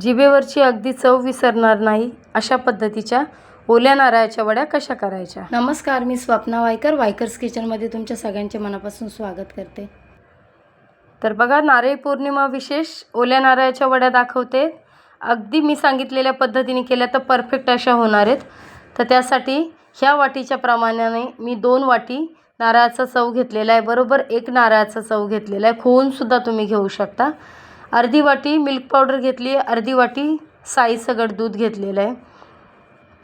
जिभेवरची अगदी चव विसरणार नाही अशा पद्धतीच्या ओल्या नारळाच्या वड्या कशा करायच्या? नमस्कार मी स्वप्ना वायकर वायकर्स किचनमध्ये तुमच्या सगळ्यांचे मनापासून स्वागत करते. तर बघा नारळी पौर्णिमा विशेष ओल्या नारळाच्या वड्या दाखवते. अगदी मी सांगितलेल्या पद्धतीने केल्या तर परफेक्ट अशा होणार आहेत. तर त्यासाठी ह्या वाटीच्या प्रमाणाने मी दोन वाटी नारळाचा चव घेतलेला आहे. बरोबर एक नारळाचा चव घेतलेला आहे. खोवूनसुद्धा तुम्ही घेऊ शकता. अर्धी वाटी मिल्क पावडर घेतली आहे. अर्धी वाटी साईचं सगट दूध घेतलेलं आहे.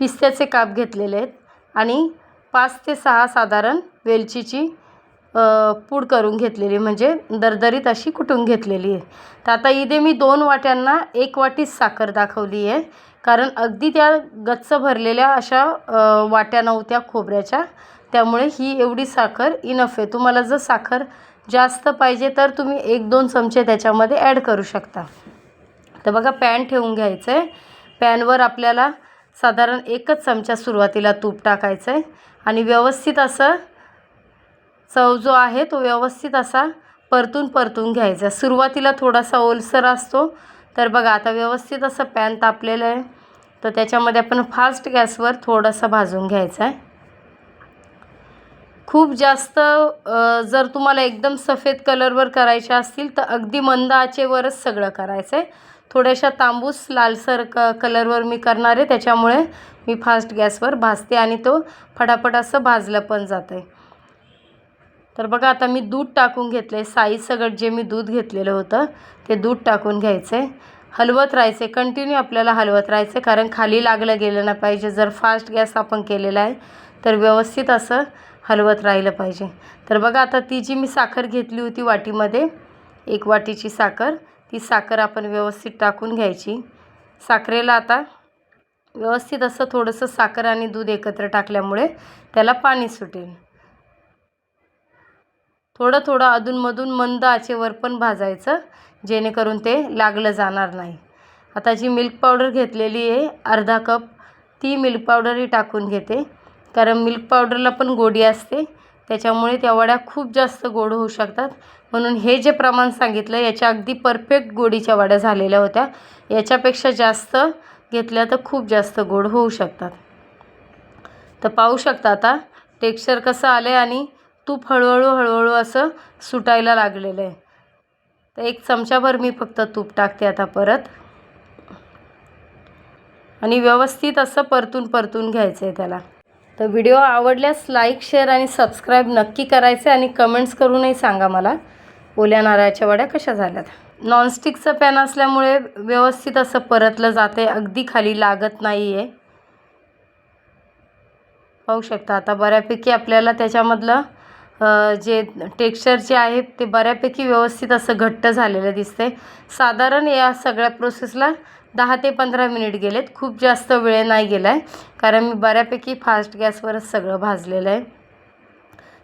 पिस्त्याचे काप घेतलेले आहेत. आणि पाच ते सहा साधारण वेलचीची पूड करून घेतलेली म्हणजे दरदरीत अशी कुटून घेतलेली आहे. तर आता इथे मी दोन वाट्यांना एक वाटीच साखर दाखवली आहे. कारण अगदी त्या गच्च भरलेल्या अशा वाट्या नव्हत्या खोबऱ्याच्या. त्यामुळे ही एवढी साखर इनफ आहे. तुम्हाला जर साखर जास्त पाहिजे तर तुम्ही एक दोन चमचे त्याच्यामध्ये ॲड करू शकता. तर बघा पॅन ठेवून घ्यायचं आहे पॅनवर आपल्याला साधारण एकच चमचा सुरुवातीला तूप टाकायचं आहे आणि व्यवस्थित असं चव जो आहे तो व्यवस्थित असा परतून परतून घ्यायचा. सुरुवातीला थोडासा ओलसर असतो. तर बघा आता व्यवस्थित असं पॅन तापलेलं आहे. तर त्याच्यामध्ये आपण फास्ट गॅसवर थोडंसं भाजून घ्यायचं आहे खूप जास्त जर तुम्हाला एकदम सफेद कलरवर करायच्या असतील तर अगदी मंद आचेवरच सगळं करायचं आहे थोड्याशा तांबूस लालसर क कलरवर मी करणार आहे. त्याच्यामुळे मी फास्ट गॅसवर भाजते आणि तो फटाफट असं भाजलं पण जातं आहे तर बघा आता मी दूध टाकून घेतलं आहे साई सगट जे मी दूध घेतलेलं होतं ते दूध टाकून घ्यायचं आहे हलवत राहायचे कंटिन्यू आपल्याला हलवत राहायचं कारण खाली लागलं गेलं ना पाहिजे. जर फास्ट गॅस आपण केलेला आहे तर व्यवस्थित असं हलवत राहिलं पाहिजे. तर बघा आता ती जी मी साखर घेतली होती वाटीमध्ये एक वाटीची साखर ती साखर आपण व्यवस्थित टाकून घ्यायची. साखरेला आता व्यवस्थित असं थोडंसं साखर आणि दूध एकत्र टाकल्यामुळे त्याला पाणी सुटेल. थोडं थोडं अधूनमधून मंद आचेवर पण भाजायचं जेणेकरून ते लागलं जाणार नाही. आता जी मिल्क पावडर घेतलेली आहे अर्धा कप ती मिल्क पावडरही टाकून घेते. कारण मिल्क पावडरला पण गोडी असते. त्याच्यामुळे त्या वड्या खूप जास्त गोड होऊ शकतात. म्हणून हे जे प्रमाण सांगितलं याच्या अगदी परफेक्ट गोडीच्या वड्या झालेल्या होत्या. याच्यापेक्षा जास्त घेतल्या तर खूप जास्त गोड होऊ शकतात. तर पाहू शकता आता टेक्स्चर कसं आलं आहे आणि तूप हळूहळू हळूहळू असं सुटायला लागलेलं आहे. तर एक चमचाभर मी फक्त तूप टाकते आता परत. आणि व्यवस्थित असं परतून परतून घ्यायचं आहे त्याला. तर व्हिडिओ आवडल्यास लाईक शेअर आणि सबस्क्राईब नक्की करायचे आणि कमेंट्स करूनही सांगा मला. ओल्या नारळाच्या वड्या कशा झाल्यात? नॉनस्टिकचं पॅन असल्यामुळे व्यवस्थित असं परतलं जाते अगदी खाली लागत नाही आहे पाहू शकता आता बऱ्यापैकी आपल्याला त्याच्यामधलं जे टेक्स्चर जे आहे ते बऱ्यापैकी व्यवस्थित असं घट्ट झालेलं दिसते साधारण या सगळ्या प्रोसेसला दहा ते पंधरा मिनिट गेलेत. खूप जास्त वेळ नाही गेला आहे कारण मी बऱ्यापैकी फास्ट गॅसवरच सगळं भाजलेलं आहे.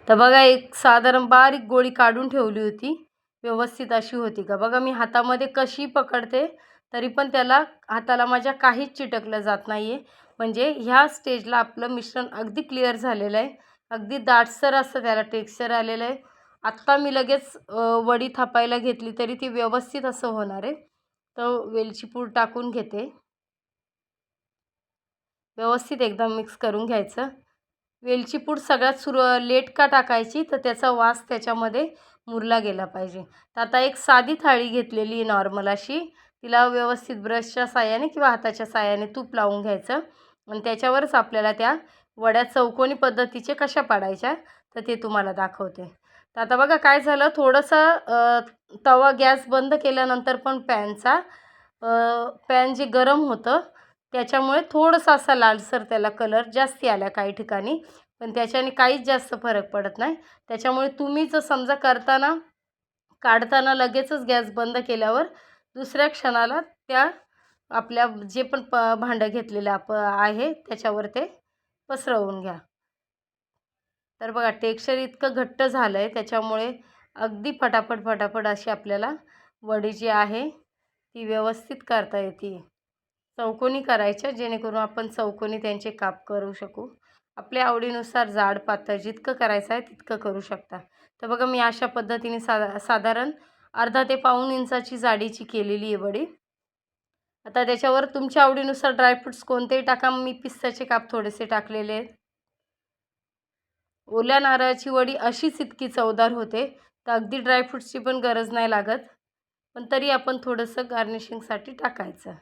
तर बघा एक साधारण बारीक गोळी काढून ठेवली होती. व्यवस्थित अशी होती का? बघा मी हातामध्ये कशी पकडते तरी पण त्याला हाताला माझ्या काहीच चिटकलं जात नाही आहे म्हणजे ह्या स्टेजला आपलं मिश्रण अगदी क्लिअर झालेलं आहे. अगदी दाटसर असं त्याला टेक्स्चर आलेलं आहे. आत्ता मी लगेच वडी थापायला घेतली तरी ती व्यवस्थित असं होणार आहे. तर वेलची पूड टाकून घेते. व्यवस्थित एकदम मिक्स करून घ्यायचं. वेलची पूड सगळ्यात सुर लेट का टाकायची? तर त्याचा वास त्याच्यामध्ये मुरला गेला पाहिजे. तर आता एक साधी थाळी घेतलेली आहे नॉर्मल अशी. तिला व्यवस्थित ब्रशच्या साह्याने किंवा हाताच्या साह्याने तूप लावून घ्यायचं. आणि त्याच्यावरच आपल्याला त्या वड्या चौकोनी पद्धतीचे कशा पाडायच्या? तर ते तुम्हाला दाखवते. तर आता बघा काय झालं? थोडंसं तवा गॅस बंद केल्यानंतर पण पॅनचा पॅन जे गरम होतं त्याच्यामुळे थोडंसं असा लालसर त्याला कलर जास्ती आला काही ठिकाणी. पण त्याच्याने काहीच जास्त फरक पडत नाही. त्याच्यामुळे तुम्ही जर समजा करताना काढताना लगेचच गॅस बंद केल्यावर दुसऱ्या क्षणाला त्या आपल्या जे पण प भांडं घेतलेलं आप आहे त्याच्यावर ते पसरवून घ्या. तर बघा टेक्स्चर इतकं घट्ट झालं आहे त्याच्यामुळे अगदी फटाफट फटाफट अशी आपल्याला वडी जी आहे ती व्यवस्थित करता येते. चौकोनी करायच्या जेणेकरून आपण चौकोनी त्यांचे काप करू शकू. आपल्या आवडीनुसार जाड पातळ जितकं करायचं आहे तितकं करू शकता. तर बघा मी अशा पद्धतीने सा साधारण अर्धा ते पाऊण इंचाची जाडीची केलेली आहे वडी. आता त्याच्यावर तुमच्या आवडीनुसार ड्रायफ्रुट्स कोणतेही टाका. मी पिस्ताचे काप थोडेसे टाकलेले आहेत. ओल्या नारळाची वडी अशीच इतकी चवदार होते. तर अगदी ड्रायफ्रूट्सची पण गरज नाही लागत पण तरी आपण थोडंसं गार्निशिंगसाठी टाकायचं.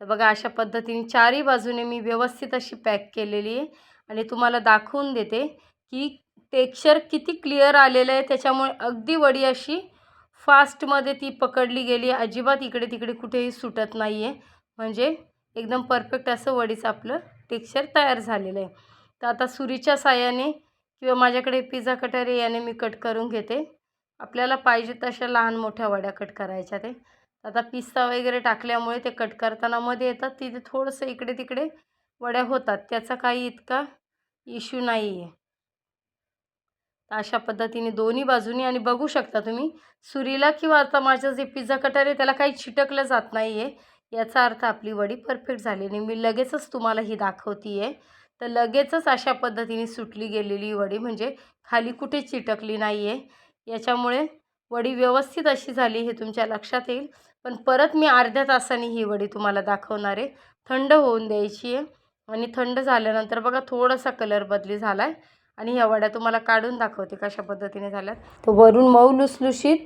तर बघा अशा पद्धतीने चारही बाजूने मी व्यवस्थित अशी पॅक केलेली आहे आणि तुम्हाला दाखवून देते की टेक्स्चर किती क्लिअर आलेलं आहे. त्याच्यामुळे अगदी वडी अशी फास्टमध्ये ती पकडली गेली अजिबात इकडे तिकडे कुठेही सुटत नाही आहे म्हणजे एकदम परफेक्ट असं वडीचं आपलं टेक्स्चर तयार झालेलं आहे. तर आता सुरीच्या साह्याने किंवा माझ्याकडे पिझ्झा कटर आहे याने मी कट करून घेते. आपल्याला पाहिजे तशा लहान मोठ्या वड्या कट करायच्या ते. आता पिस्ता वगैरे टाकल्यामुळे ते कट करताना मध्ये येतात तिथे थोडंसं इकडे तिकडे वड्या होतात. त्याचा काही इतका इश्यू नाही आहे अशा पद्धतीने दोन्ही बाजूनी आणि बघू शकता तुम्ही सुरीला किंवा आता माझं जे पिझ्झा कटर आहे त्याला काही छिटकलं जात नाही आहे याचा अर्थ आपली वडी परफेक्ट झाली आणि मी लगेचच तुम्हाला ही दाखवती आहे तर लगेचच अशा पद्धतीने सुटली गेलेली वडी म्हणजे खाली कुठे चिटकली नाही आहे याच्यामुळे वडी व्यवस्थित अशी झाली हे तुमच्या लक्षात येईल. पण परत मी अर्ध्या तासाने ही वडी तुम्हाला दाखवणार आहे. थंड होऊन द्यायची आहे. आणि थंड झाल्यानंतर बघा थोडासा कलर बदली झाला आहे आणि ह्या वड्या तुम्हाला काढून दाखवते कशा पद्धतीने झाल्यात. तर वरून मऊ लुसलुशीत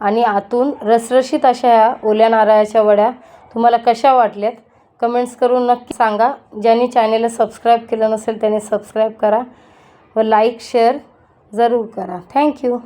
आणि आतून रसरशीत अशा ह्या ओल्या नारळाच्या वड्या तुम्हाला कशा वाटल्यात कमेंट्स करून नक्की सांगा. ज्यांनी चॅनेलला सबस्क्राईब केलं नसेल त्याने सबस्क्राईब करा व लाईक शेअर जरूर करा. थँक्यू